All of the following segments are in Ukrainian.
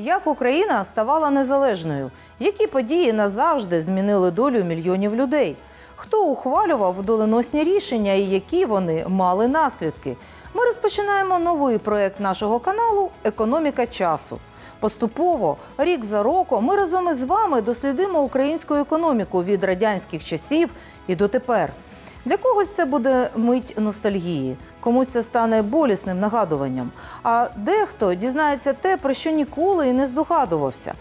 Як Україна ставала незалежною? Які події назавжди змінили долю мільйонів людей? Хто ухвалював доленосні рішення і які вони мали наслідки? Ми розпочинаємо новий проект нашого каналу Економіка часу. Поступово, рік за роком, ми разом із вами дослідимо українську економіку від радянських часів і дотепер. Для когось це буде мить ностальгії, комусь це стане болісним нагадуванням. А дехто дізнається те, про що ніколи і не здогадувався.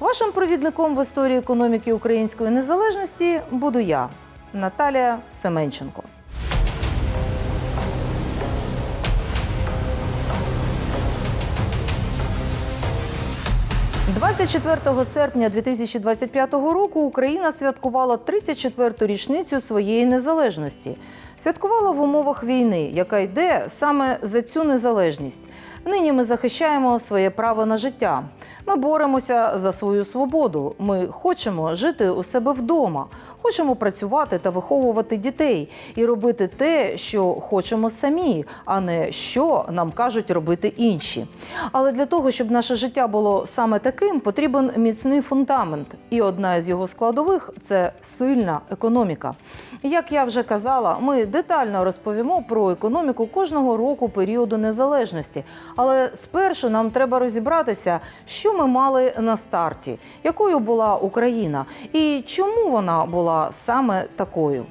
Вашим провідником в історії економіки української незалежності буду я, Наталія Семенченко. 24 серпня 2025 року Україна святкувала 34-ту річницю своєї незалежності. Святкувала в умовах війни, яка йде саме за цю незалежність. Нині ми захищаємо своє право на життя. Ми боремося за свою свободу. Ми хочемо жити у себе вдома, хочемо працювати та виховувати дітей і робити те, що хочемо самі, а не що нам кажуть робити інші. Але для того, щоб наше життя було саме таким, потрібен міцний фундамент. І одна із його складових це сильна економіка. Як я вже казала, ми детально розповімо про економіку кожного року періоду незалежності. Але спершу нам треба розібратися, що ми мали на старті, якою була Україна і чому вона була саме такою.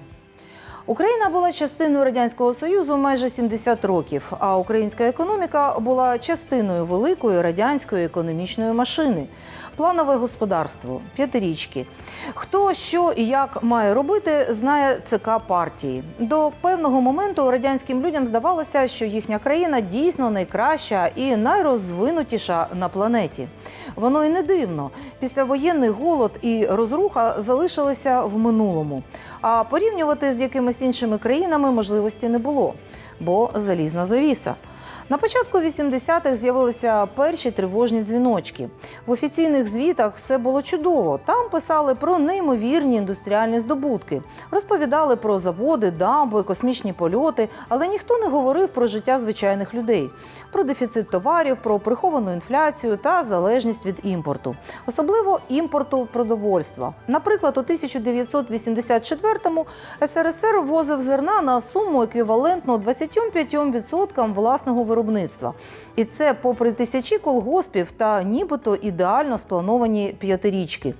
Україна була частиною радянського союзу майже 70 років. А українська економіка була частиною великої радянської економічної машини. Планове господарство, п'ятирічки. Хто що і як має робити, знає ЦК партії. До певного моменту радянським людям здавалося, що їхня країна дійсно найкраща і найрозвинутіша на планеті. Воно і не дивно. Післявоєнний голод і розруха залишилися в минулому. А порівнювати з якимись іншими країнами можливості не було, бо залізна завіса. На початку 80-х з'явилися перші тривожні дзвіночки. В офіційних звітах все було чудово. Там писали про неймовірні індустріальні здобутки, розповідали про заводи, дамби, космічні польоти, але ніхто не говорив про життя звичайних людей, про дефіцит товарів, про приховану інфляцію та залежність від імпорту, особливо імпорту продовольства. Наприклад, у 1984-му СРСР ввозив зерна на суму еквівалентну 25% власного виробництва. І це попри тисячі колгоспів та нібито ідеально сплановані п'ятирічки.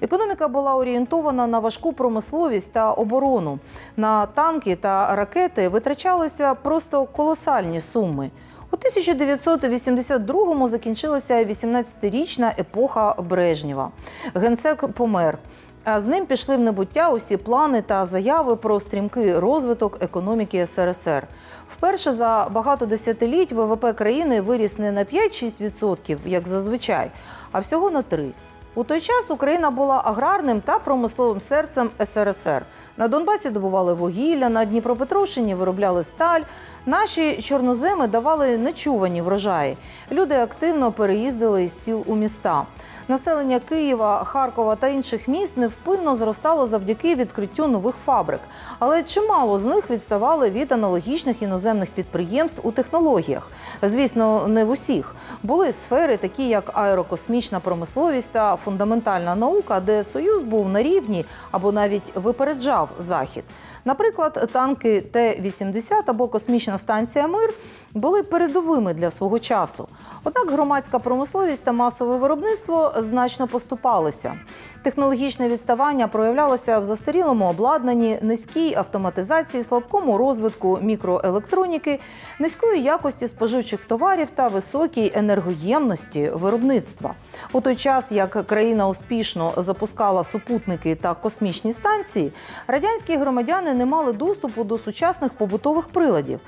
Економіка була орієнтована на важку промисловість та оборону. На танки та ракети витрачалися просто колосальні суми. У 1982-му закінчилася 18-річна епоха Брежнєва. Генсек помер. А з ним пішли в небуття усі плани та заяви про стрімкий розвиток економіки СРСР. Вперше за багато десятиліть ВВП країни виріс не на 5-6%, як зазвичай, а всього на 3%. У той час Україна була аграрним та промисловим серцем СРСР. На Донбасі добували вугілля, на Дніпропетровщині виробляли сталь. Наші чорноземи давали нечувані врожаї. Люди активно переїздили з сіл у міста. Населення Києва, Харкова та інших міст невпинно зростало завдяки відкриттю нових фабрик. Але чимало з них відставали від аналогічних іноземних підприємств у технологіях. Звісно, не в усіх. Були сфери, такі як аерокосмічна промисловість та фундаментальна наука, де союз був на рівні або навіть випереджав захід. Наприклад, танки Т-80 або космічна станція Мир були передовими для свого часу. Однак громадська промисловість та масове виробництво значно поступалися. Технологічне відставання проявлялося в застарілому обладнанні, низькій автоматизації, слабкому розвитку мікроелектроніки, низької якості споживчих товарів та високій енергоємності виробництва. У той час, як країна успішно запускала супутники та космічні станції, радянські громадяни не мали доступу до сучасних побутових приладів.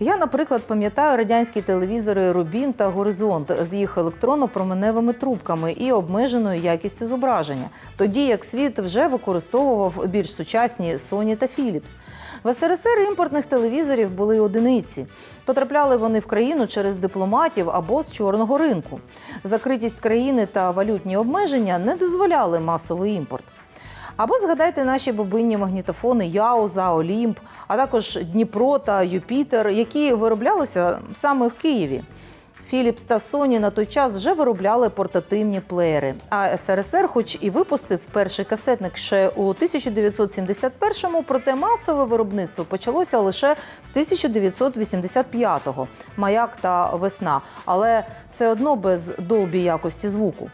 Я, наприклад, пам'ятаю радянські телевізори Рубін та Горизонт з їх електронно-променевими трубками і обмеженою якістю зображення, тоді як світ вже використовував більш сучасні Sony та Philips. В СРСР імпортних телевізорів були одиниці. Потрапляли вони в країну через дипломатів або з чорного ринку. Закритість країни та валютні обмеження не дозволяли масовий імпорт. Або згадайте наші бобинні магнітофони Яуза, Олімп, а також Дніпро та Юпітер, які вироблялися саме в Києві. Philips та Sony на той час вже виробляли портативні плеєри. А СРСР, хоч і випустив перший касетник ще у 1971-му, проте масове виробництво почалося лише з 1985-го маяк та весна, але все одно без долбі якості звуку.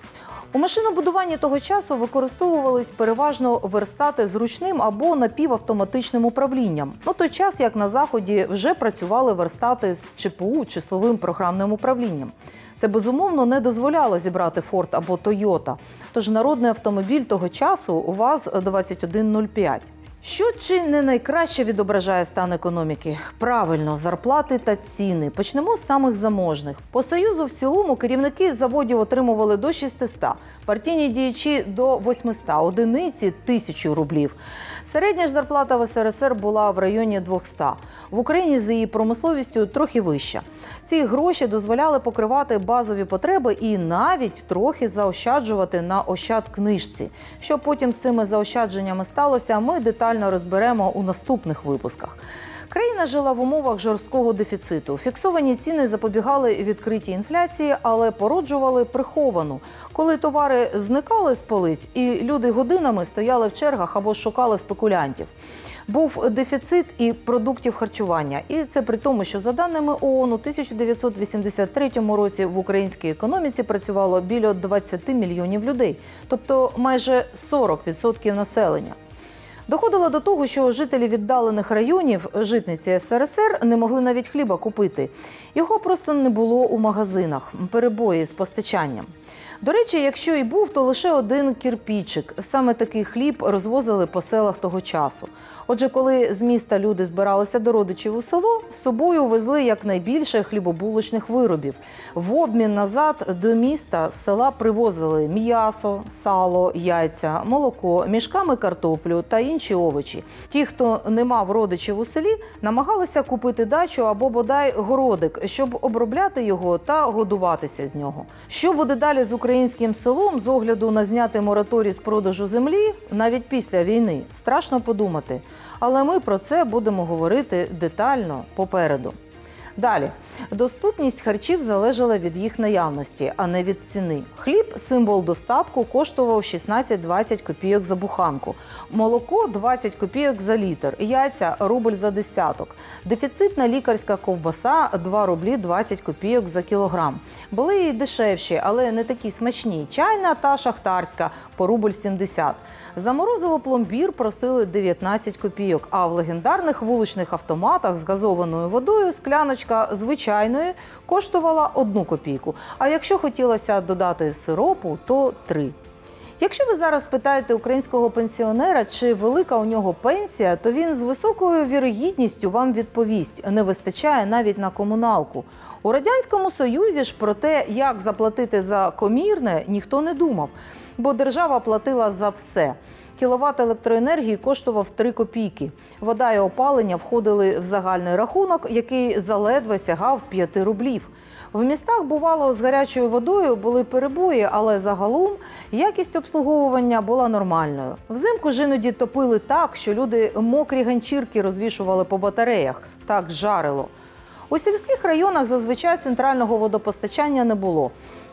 У машинобудуванні того часу використовувались переважно верстати з ручним або напівавтоматичним управлінням. У той час, як на заході, вже працювали верстати з ЧПУ числовим програмним управлінням. Це безумовно не дозволяло зібрати Форд або Тойота. Тож народний автомобіль того часу УАЗ-2105. Що чи не найкраще відображає стан економіки? Правильно, зарплати та ціни. Почнемо з самих заможних. По союзу в цілому керівники заводів отримували до 600, партійні діячі до 800, одиниці тисячу рублів. Середня ж зарплата в СРСР була в районі 200. В Україні з її промисловістю трохи вища. Ці гроші дозволяли покривати базові потреби і навіть трохи заощаджувати на ощад книжці. Що потім з цими заощадженнями сталося, ми детально розберемо у наступних випусках. Країна жила в умовах жорсткого дефіциту. Фіксовані ціни запобігали відкритій інфляції, але породжували приховану, коли товари зникали з полиць, і люди годинами стояли в чергах або шукали спекулянтів. Був дефіцит і продуктів харчування, і це при тому, що за даними ООН, у 1983 році в українській економіці працювало біля 20 мільйонів людей, тобто майже 40% населення. Доходило до того, що жителі віддалених районів житниці СРСР не могли навіть хліба купити. Його просто не було у магазинах, перебої з постачанням. До речі, якщо і був, то лише один кірпічик. Саме такий хліб розвозили по селах того часу. Отже, коли з міста люди збиралися до родичів у село, з собою везли якнайбільше хлібобулочних виробів. В обмін назад до міста з села привозили м'ясо, сало, яйця, молоко, мішками картоплю та інші овочі. Ті, хто не мав родичів у селі, намагалися купити дачу або бодай городик, щоб обробляти його та годуватися з нього. Що буде далі з українським селом з огляду на знятий мораторій з продажу землі навіть після війни? Страшно подумати. Але ми про це будемо говорити детально попереду. Далі доступність харчів залежала від їх наявності, а не від ціни. Хліб, символ достатку, коштував 16-20 копійок за буханку, молоко 20 копійок за літр, яйця рубль за десяток. Дефіцитна лікарська ковбаса 2 рублі 20 копійок за кілограм. Були і дешевші, але не такі смачні. Чайна та шахтарська по рубль 70. За морозиво пломбір просили 19 копійок. А в легендарних вуличних автоматах з газованою водою скляночка звичайної коштувала 1 копійку. А якщо хотілося додати сиропу, то 3. Якщо ви зараз питаєте українського пенсіонера, чи велика у нього пенсія, то він з високою вірогідністю вам відповість: не вистачає навіть на комуналку. У радянському союзі ж про те, як заплатити за комірне, ніхто не думав, бо держава платила за все. Кіловат електроенергії коштував 3 копійки. Вода і опалення входили в загальний рахунок, який заледве сягав 5 рублів. В містах бувало з гарячою водою були перебої, але загалом якість обслуговування була нормальною. Взимку ж іноді топили так, що люди мокрі ганчірки розвішували по батареях. Так жарило. У сільських районах зазвичай центрального водопостачання не було.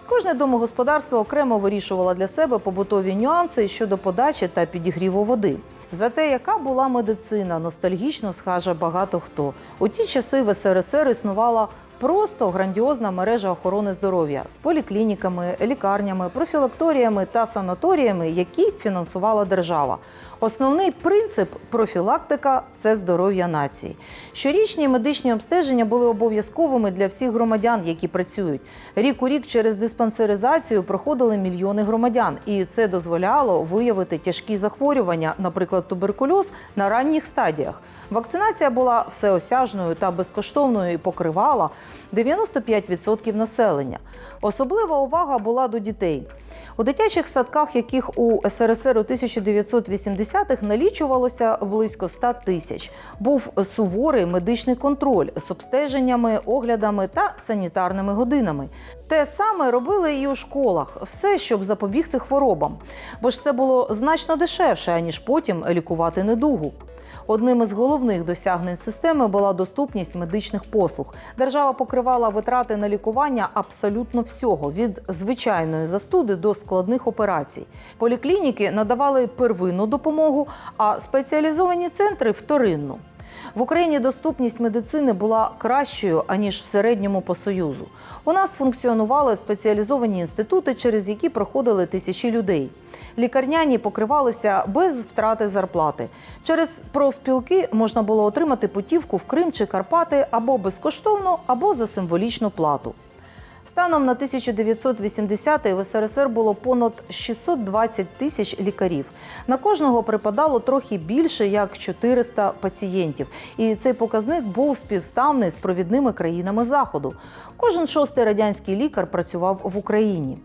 Кожне домогосподарство окремо вирішувало для себе побутові нюанси щодо подачі та підігріву води. За те, яка була медицина, ностальгічно скаже багато хто. У ті часи в СРСР існувала просто грандіозна мережа охорони здоров'я з поліклініками, лікарнями, профілакторіями та санаторіями, які фінансувала держава. Основний принцип профілактика це здоров'я нації. Щорічні медичні обстеження були обов'язковими для всіх громадян, які працюють. Рік у рік через диспансеризацію проходили мільйони громадян, і це дозволяло виявити тяжкі захворювання, наприклад, туберкульоз на ранніх стадіях. Вакцинація була всеосяжною та безкоштовною і покривала 95% населення. Особлива увага була до дітей. У дитячих садках, яких у СРСР у 1980-х налічувалося близько 100 тисяч, був суворий медичний контроль з обстеженнями, оглядами та санітарними годинами. Те саме робили і у школах, все, щоб запобігти хворобам, бо ж це було значно дешевше, аніж потім лікувати недугу. Одним із головних досягнень системи була доступність медичних послуг. Держава покривала витрати на лікування абсолютно всього від звичайної застуди до складних операцій. Поліклініки надавали первинну допомогу, а спеціалізовані центри вторинну. В Україні доступність медицини була кращою аніж в середньому по союзу. У нас функціонували спеціалізовані інститути, через які проходили тисячі людей. Лікарняні покривалися без втрати зарплати. Через профспілки можна було отримати путівку в Крим чи Карпати або безкоштовно, або за символічну плату. Станом на 1980-й в СРСР було понад 620 тисяч лікарів. На кожного припадало трохи більше як 400 пацієнтів. І цей показник був співставний з провідними країнами Заходу. Кожен шостий радянський лікар працював в Україні.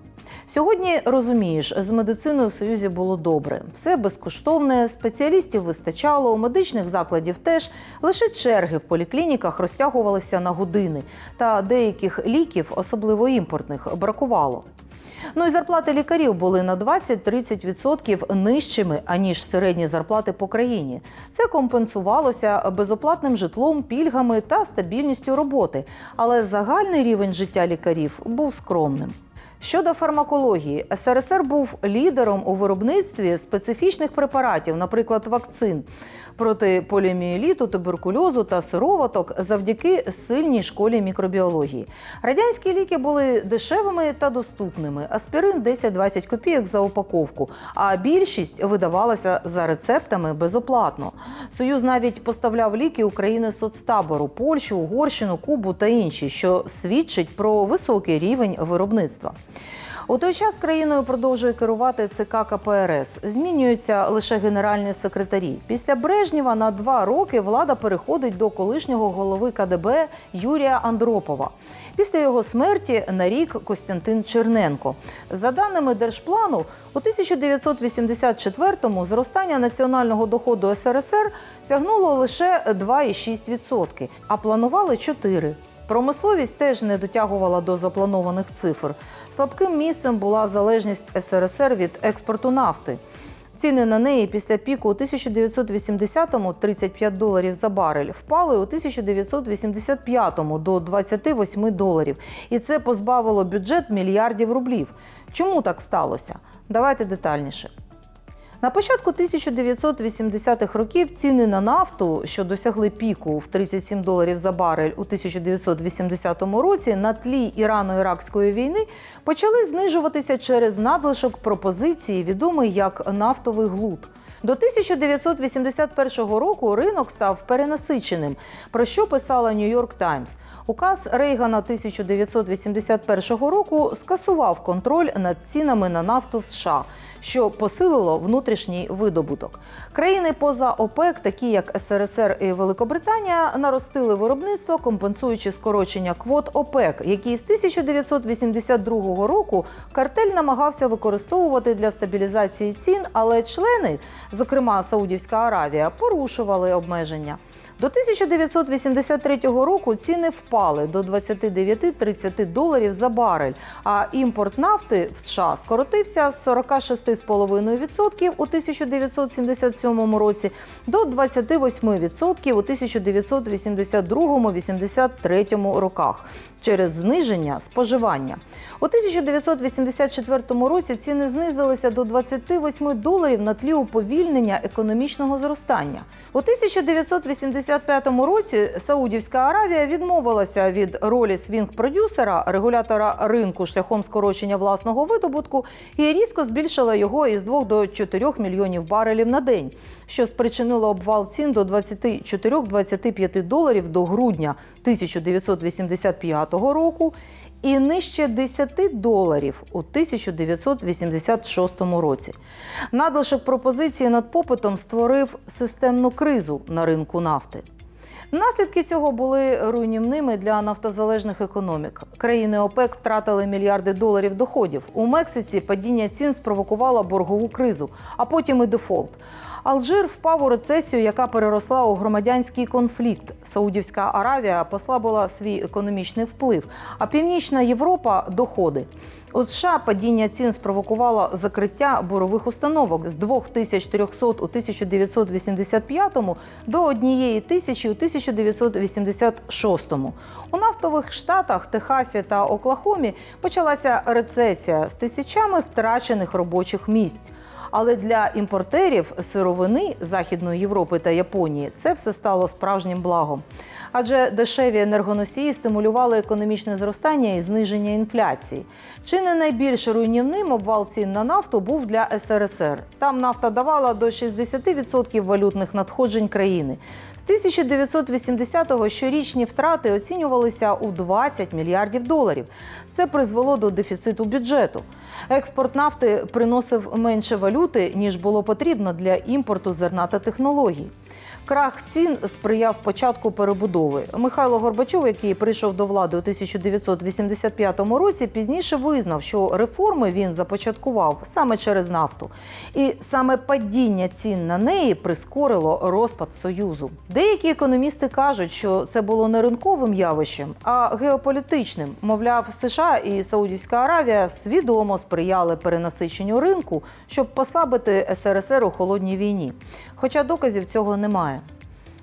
Сьогодні розумієш, з медициною в Союзі було добре. Все безкоштовне, спеціалістів вистачало, у медичних закладів теж. Лише черги в поліклініках розтягувалися на години, та деяких ліків, особливо імпортних, бракувало. Ну і зарплати лікарів були на 20-30% нижчими аніж середні зарплати по країні. Це компенсувалося безоплатним житлом, пільгами та стабільністю роботи. Але загальний рівень життя лікарів був скромним. Щодо фармакології, СРСР був лідером у виробництві специфічних препаратів, наприклад, вакцин проти поліомієліту, туберкульозу та сироваток завдяки сильній школі мікробіології. Радянські ліки були дешевими та доступними. Аспірин 10-20 копійок за упаковку, а більшість видавалася за рецептами безоплатно. Союз навіть поставляв ліки України соцтабору Польщу, Угорщину, Кубу та інші, що свідчить про високий рівень виробництва. У той час країною продовжує керувати ЦК КПРС. Змінюються лише генеральні секретарі. Після Брежнєва на два роки влада переходить до колишнього голови КДБ Юрія Андропова. Після його смерті на рік Костянтин Черненко. За даними держплану, у 1984-му зростання національного доходу СРСР сягнуло лише 2,6%, а планували 4%. Промисловість теж не дотягувала до запланованих цифр. Слабким місцем була залежність СРСР від експорту нафти. Ціни на неї після піку у 1980-му 35 доларів за барель впали у 1985-му до 28 доларів. І це позбавило бюджет мільярдів рублів. Чому так сталося? Давайте детальніше. На початку 1980-х років ціни на нафту, що досягли піку в 37 доларів за барель у 1980 році, на тлі Ірано-Іракської війни почали знижуватися через надлишок пропозиції, відомий як нафтовий глуд. До 1981 року ринок став перенасиченим, про що писала Нью-Йорк Таймс. Указ Рейгана 1981 року скасував контроль над цінами на нафту в США, що посилило внутрішній видобуток. Країни поза ОПЕК, такі як СРСР і Великобританія, наростили виробництво, компенсуючи скорочення квот ОПЕК, які з 1982 року картель намагався використовувати для стабілізації цін, але члени, зокрема Саудівська Аравія, порушували обмеження. До 1983 року ціни впали до 29-30 доларів за барель, а імпорт нафти в США скоротився з 46,5% у 1977 році до 28% у 1982-83 роках через зниження споживання. У 1984 році ціни знизилися до 28 доларів на тлі уповільнення економічного зростання. У 1985 році Саудівська Аравія відмовилася від ролі свінг-продюсера, регулятора ринку шляхом скорочення власного видобутку і різко збільшила його із 2 до 4 мільйонів барелів на день, що спричинило обвал цін до 24-25 доларів до грудня 1985 року і нижче 10 доларів у 1986 році. Надлишок пропозиції над попитом створив системну кризу на ринку нафти. Наслідки цього були руйнівними для нафтозалежних економік. Країни ОПЕК втратили мільярди доларів доходів. У Мексиці падіння цін спровокувало боргову кризу, а потім і дефолт. Алжир впав у рецесію, яка переросла у громадянський конфлікт. Саудівська Аравія послабила свій економічний вплив, а Північна Європа доходи. У США падіння цін спровокувало закриття бурових установок з 2300 у 1985 до однієї тисячі у 1986. У нафтових штатах Техасі та Оклахомі почалася рецесія з тисячами втрачених робочих місць. Але для імпортерів сировини Західної Європи та Японії це все стало справжнім благом. Адже дешеві енергоносії стимулювали економічне зростання і зниження інфляції. Чи не найбільш руйнівним обвал цін на нафту був для СРСР? Там нафта давала до 60% валютних надходжень країни. З 1980-го щорічні втрати оцінювалися у 20 мільярдів доларів. Це призвело до дефіциту бюджету. Експорт нафти приносив менше валюти, ніж було потрібно для імпорту зерна та технологій. Крах цін сприяв початку перебудови. Михайло Горбачов, який прийшов до влади у 1985 році, пізніше визнав, що реформи він започаткував саме через нафту, і саме падіння цін на неї прискорило розпад союзу. Деякі економісти кажуть, що це було не ринковим явищем, а геополітичним. Мовляв, США і Саудівська Аравія свідомо сприяли перенасиченню ринку, щоб послабити СРСР у холодній війні. Хоча доказів цього немає.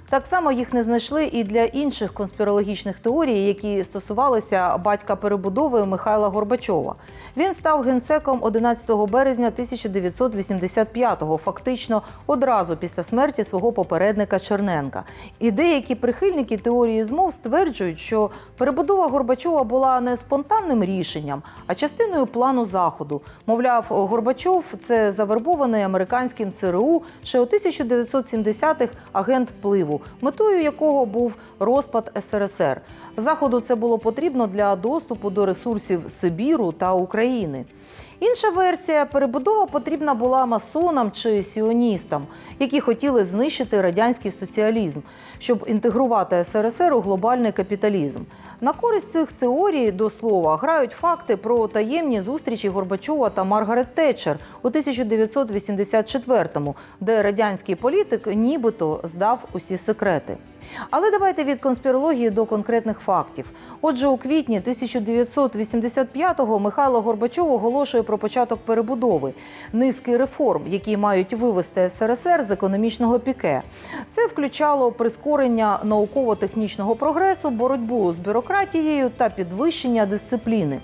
Так само їх не знайшли і для інших конспірологічних теорій, які стосувалися батька перебудови Михайла Горбачова. Він став генсеком 11 березня 1985-го, фактично одразу після смерті свого попередника Черненка. І деякі прихильники теорії змов стверджують, що перебудова Горбачова була не спонтанним рішенням, а частиною плану заходу. Мовляв, Горбачов це завербований американським ЦРУ ще у 1970-х агент впливу метою якого був розпад СРСР. Заходу це було потрібно для доступу до ресурсів Сибіру та України. Інша версія перебудова потрібна була масонам чи сіоністам, які хотіли знищити радянський соціалізм, щоб інтегрувати СРСР у глобальний капіталізм. На користь цих теорій до слова грають факти про таємні зустрічі Горбачова та Маргарет Тетчер у 1984-му, де радянський політик нібито здав усі секрети. Але давайте від конспірології до конкретних фактів. Отже, у квітні 1985-го Михайло Горбачов оголошує про початок перебудови низки реформ, які мають вивести СРСР з економічного піке. Це включало прискорення науково-технічного прогресу, боротьбу з бюрократією та підвищення дисципліни.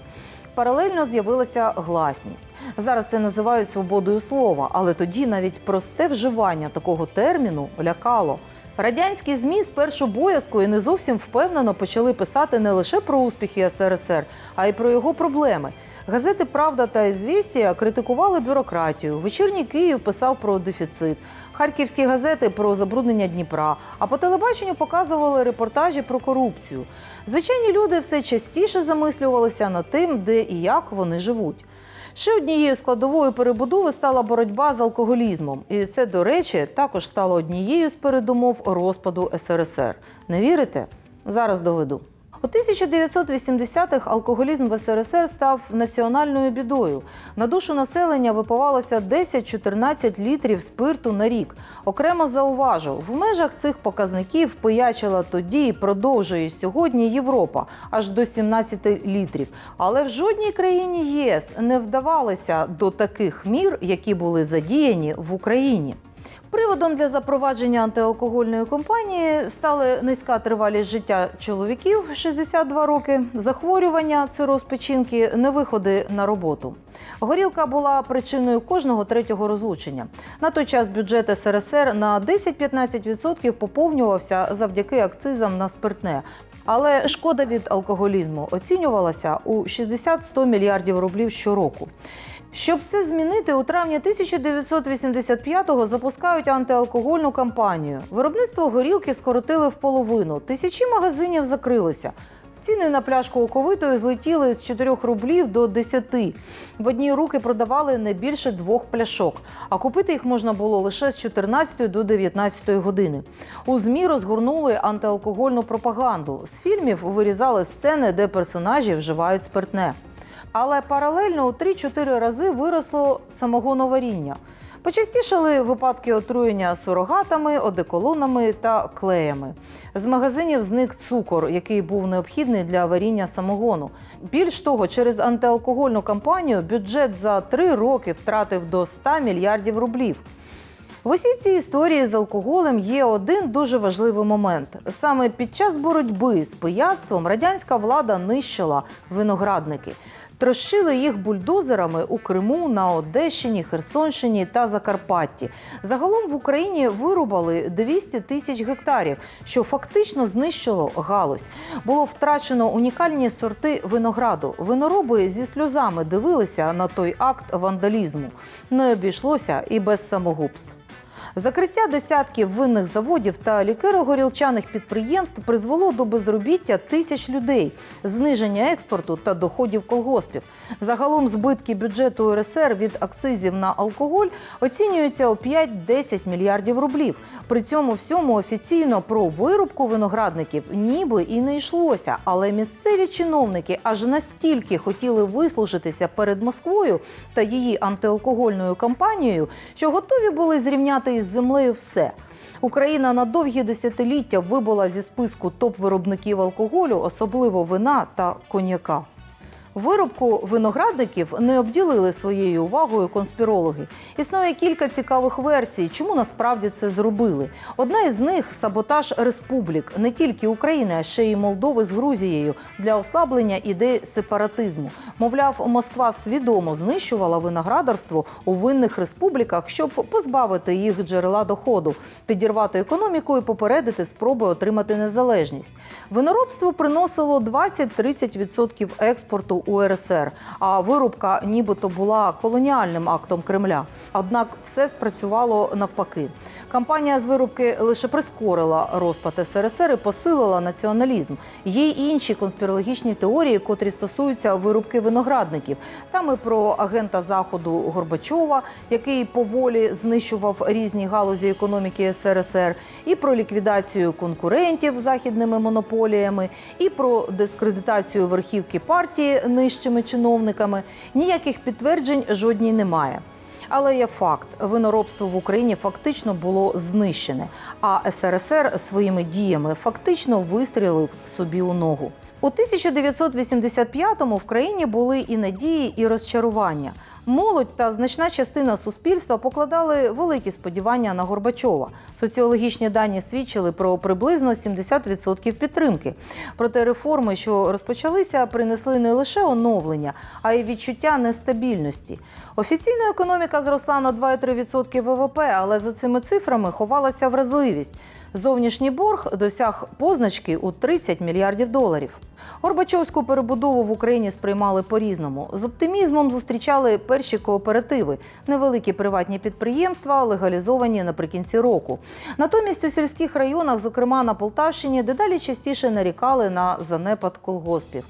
Паралельно з'явилася гласність. Зараз це називають свободою слова, але тоді навіть просте вживання такого терміну лякало. Радянські змі спершу боязко і не зовсім впевнено почали писати не лише про успіхи СРСР, а й про його проблеми. Газети Правда та «Ізвістія» критикували бюрократію. Вечірній Київ писав про дефіцит. Харківські газети про забруднення Дніпра. А по телебаченню показували репортажі про корупцію. Звичайні люди все частіше замислювалися над тим, де і як вони живуть. Ще однією складовою перебудови стала боротьба з алкоголізмом, і це, до речі, також стало однією з передумов розпаду СРСР. Не вірите? Зараз доведу. У 1980-х алкоголізм в СРСР став національною бідою. На душу населення випивалося 10-14 літрів спирту на рік. Окремо зауважу, в межах цих показників пиячила тоді і продовжує сьогодні Європа аж до 17 літрів. Але в жодній країні ЄС не вдавалося до таких мір, які були задіяні в Україні. Приводом для запровадження антиалкогольної кампанії стали низька тривалість життя чоловіків 62 роки, захворювання цироз печінки, невиходи на роботу. Горілка була причиною кожного третього розлучення. На той час бюджет СРСР на 10-15% поповнювався завдяки акцизам на спиртне. Але шкода від алкоголізму оцінювалася у 60-100 мільярдів рублів щороку. Щоб це змінити, у травні 1985-го запускають антиалкогольну кампанію. Виробництво горілки скоротили в половину. Тисячі магазинів закрилися. Ціни на пляшку оковитої злетіли з 4 рублів до 10. В одні руки продавали не більше двох пляшок, а купити їх можна було лише з 14 до 19 години. У ЗМІ розгорнули антиалкогольну пропаганду. З фільмів вирізали сцени, де персонажі вживають спиртне. Але паралельно у 3-4 рази виросло самогоноваріння. Почастішали випадки отруєння сурогатами, одеколонами та клеями. З магазинів зник цукор, який був необхідний для варіння самогону. Більш того, через антиалкогольну кампанію бюджет за три роки втратив до 100 мільярдів рублів. В усій цій історії з алкоголем є один дуже важливий момент. Саме під час боротьби з пияцтвом радянська влада нищила виноградники. Трощили їх бульдозерами у Криму, на Одещині, Херсонщині та Закарпатті. Загалом в Україні вирубали 200 тисяч гектарів, що фактично знищило галузь. Було втрачено унікальні сорти винограду. Винороби зі сльозами дивилися на той акт вандалізму. Не обійшлося і без самогубств. Закриття десятків винних заводів та лікеро-горілчаних підприємств призвело до безробіття тисяч людей, зниження експорту та доходів колгоспів. Загалом збитки бюджету РСР від акцизів на алкоголь оцінюються у 5-10 мільярдів рублів. При цьому всьому офіційно про вирубку виноградників ніби і не йшлося. Але місцеві чиновники аж настільки хотіли вислужитися перед Москвою та її антиалкогольною кампанією, що готові були зрівняти із землею все. Україна на довгі десятиліття вибула зі списку топ-виробників алкоголю, особливо вина та коньяка. Вирубку виноградників не обділили своєю увагою конспірологи. Існує кілька цікавих версій, чому насправді це зробили. Одна із них саботаж республік не тільки України, а ще й Молдови з Грузією для ослаблення ідей сепаратизму. Мовляв, Москва свідомо знищувала виноградарство у винних республіках, щоб позбавити їх джерела доходу, підірвати економіку і попередити спроби отримати незалежність. Виноробство приносило 20-30% експорту УРСР, а вирубка нібито була колоніальним актом Кремля. Однак все спрацювало навпаки. Кампанія з вирубки лише прискорила розпад СРСР і посилила націоналізм. Є й інші конспірологічні теорії, котрі стосуються вирубки виноградників. Там і про агента заходу Горбачова, який поволі знищував різні галузі економіки СРСР, і про ліквідацію конкурентів західними монополіями, і про дискредитацію верхівки партії нижчими чиновниками. Ніяких підтверджень жодній немає. Але є факт: виноробство в Україні фактично було знищене, а СРСР своїми діями фактично вистрілив собі у ногу. У 1985-му в країні були і надії, і розчарування. Молодь та значна частина суспільства покладали великі сподівання на Горбачова. Соціологічні дані свідчили про приблизно 70% підтримки. Проте реформи, що розпочалися, принесли не лише оновлення, а й відчуття нестабільності. Офіційно економіка зросла на 2,3% ВВП, але за цими цифрами ховалася вразливість. Зовнішній борг досяг позначки у 30 мільярдів доларів. Горбачовську перебудову в Україні сприймали по-різному. З оптимізмом зустрічали перші кооперативи, невеликі приватні підприємства, легалізовані наприкінці року. Натомість у сільських районах, зокрема на Полтавщині, дедалі частіше нарікали на занепад колгоспів.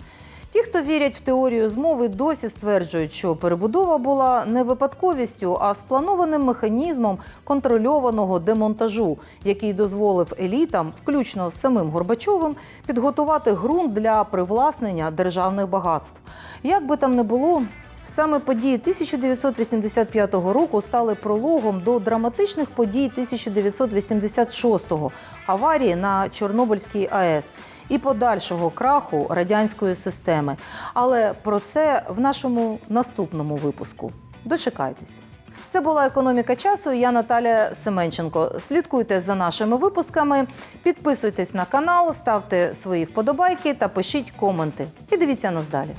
Ті, хто вірять в теорію змови, досі стверджують, що перебудова була не випадковістю, а спланованим механізмом контрольованого демонтажу, який дозволив елітам, включно з самим Горбачовим, підготувати ґрунт для привласнення державних багатств. Як би там не було. Саме події 1985 року стали прологом до драматичних подій 1986-го – аварії на Чорнобильській АЕС і подальшого краху радянської системи. Але про це в нашому наступному випуску. Дочекайтеся. Це була економіка часу. Я Наталя Семенченко. Слідкуйте за нашими випусками, підписуйтесь на канал, ставте свої вподобайки та пишіть коменти. І дивіться нас далі.